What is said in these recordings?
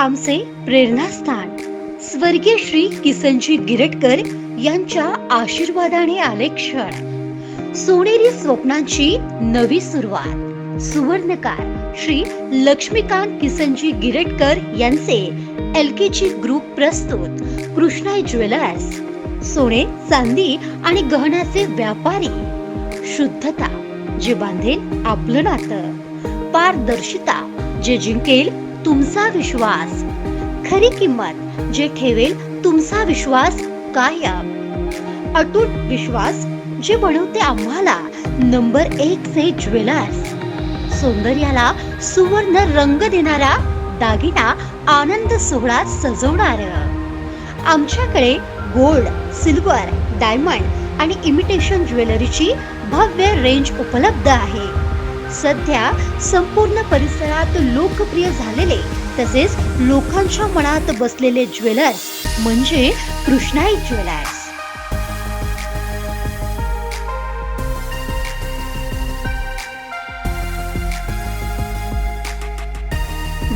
आमचे प्रेरणास्थान. स्वर्गीय श्री किसनजी गिरटकर यांच्या आशीर्वादाने आले क्षण. सोनेरी स्वप्नांची नवी सुरुवात. सुवर्णकार श्री लक्ष्मीकांत किसनजी गिरटकर यांचे एल के जी ग्रुप प्रस्तुत कृष्णा ज्वेलर्स. सोने चांदी आणि गहनाचे व्यापारी. शुद्धता जे बांधेल आपलं नातं. पारदर्शिता जे जिंकेल तुमचा विश्वास. खरी किंमत जे ठेवेल तुमचा विश्वास कायम. अटूट विश्वास जे बनवते आम्हाला. नंबर एक चे ज्वेलर्स. सौंदर्याला सुवर्ण रंग देणारा दागिना आनंद सोहळा सजवणार. आमच्याकडे गोल्ड सिल्वर डायमंड आणि इमिटेशन ज्वेलरीची भव्य रेंज उपलब्ध आहे. सध्या संपूर्ण परिसरात लोकप्रिय झालेले तसेच लोकांच्या मनात बसलेले ज्वेलर्स म्हणजे कृष्णाई ज्वेलर्स.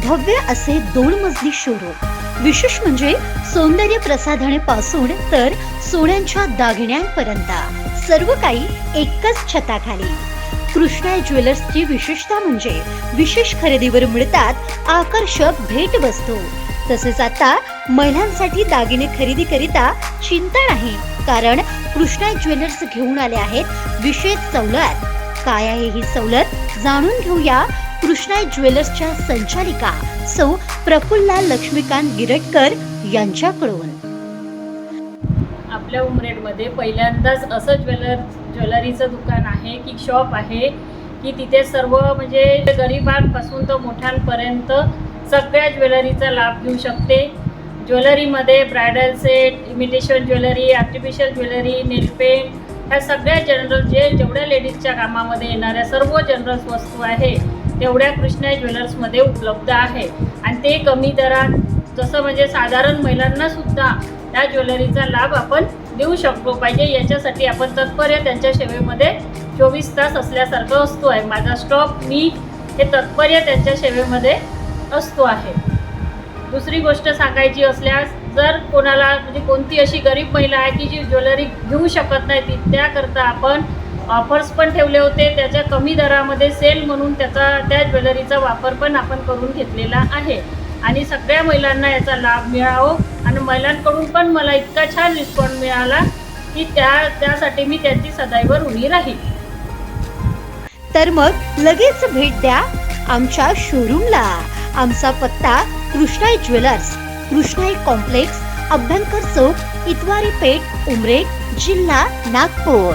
भव्य असे दोन मजली शोरूम विशेष म्हणजे सौंदर्य प्रसाधने पासून तर सोन्यांच्या दागिन्यांपर्यंत. सर्व काही एकाच छताखाली. कृष्णा ज्वेलर्सची विशेषता म्हणजे विशेष खरेदीवर मिळतात आकर्षक भेट वस्तू तसेच आता महिलांसाठी दागिने खरेदी करिता चिंता नाही कारण कृष्णा ज्वेलर्स घेऊन आले आहेत विशेष सवलत. काय आहे ही सवलत? जाणून घेऊया कृष्णा ज्वेलर्सच्या संचालिका सौ प्रफुल्ला लक्ष्मीकांत गिरटकर यांच्याकडून. आपल्या उमरेडमध्ये पहिल्यांदाच असं ज्वेलर ज्वेलरीचं दुकान आहे की शॉप आहे की तिथे सर्व म्हणजे गरिबांपासून तर मोठ्यांपर्यंत सगळ्या ज्वेलरीचा लाभ घेऊ शकते. ज्वेलरीमध्ये bridal set imitation jewellery artificial jewellery nail paint ह्या सगळ्या जनरल जे जेवढ्या लेडीजच्या कामामध्ये येणाऱ्या सर्व जनरल वस्तू आहे तेवढ्या कृष्णा ज्वेलर्समध्ये उपलब्ध आहे. आणि ते कमी दरात जसं म्हणजे साधारण महिलांनासुद्धा त्या ज्वेलरीचा लाभ आपण देऊ शकलो पाहिजे. याच्यासाठी आपण तत्पर आहे. त्यांच्या सेवेमध्ये चोवीस तास असल्यासारखं असतो आहे. माझा स्टॉक मी हे तत्पर्य त्यांच्या सेवेमध्ये असतो आहे. दुसरी गोष्ट सांगायची असल्यास जर कोणाला म्हणजे कोणती अशी गरीब महिला आहे की जी ज्वेलरी घेऊ शकत नाही ती त्याकरता आपण ऑफर्स पण ठेवले होते. त्याच्या कमी दरामध्ये सेल म्हणून त्याचा त्या ज्वेलरीचा वापर पण आपण करून घेतलेला आहे. आणि सगळ्या महिलांना याचा लाभ मिळावं. आणि महिलांकडून पण मला इतका छान रिस्पॉन्स मिळाला की त्या त्यासाठी मी त्यांची सदैव ऋणी राहील तर मग लगेच भेट द्या आमच्या शोरूमला आमचा पत्ता कृष्णाई ज्वेलर्स कृष्णाई कॉम्प्लेक्स अभ्यंकर चौक इतवारी पेठ उमरेड जिल्हा नागपूर.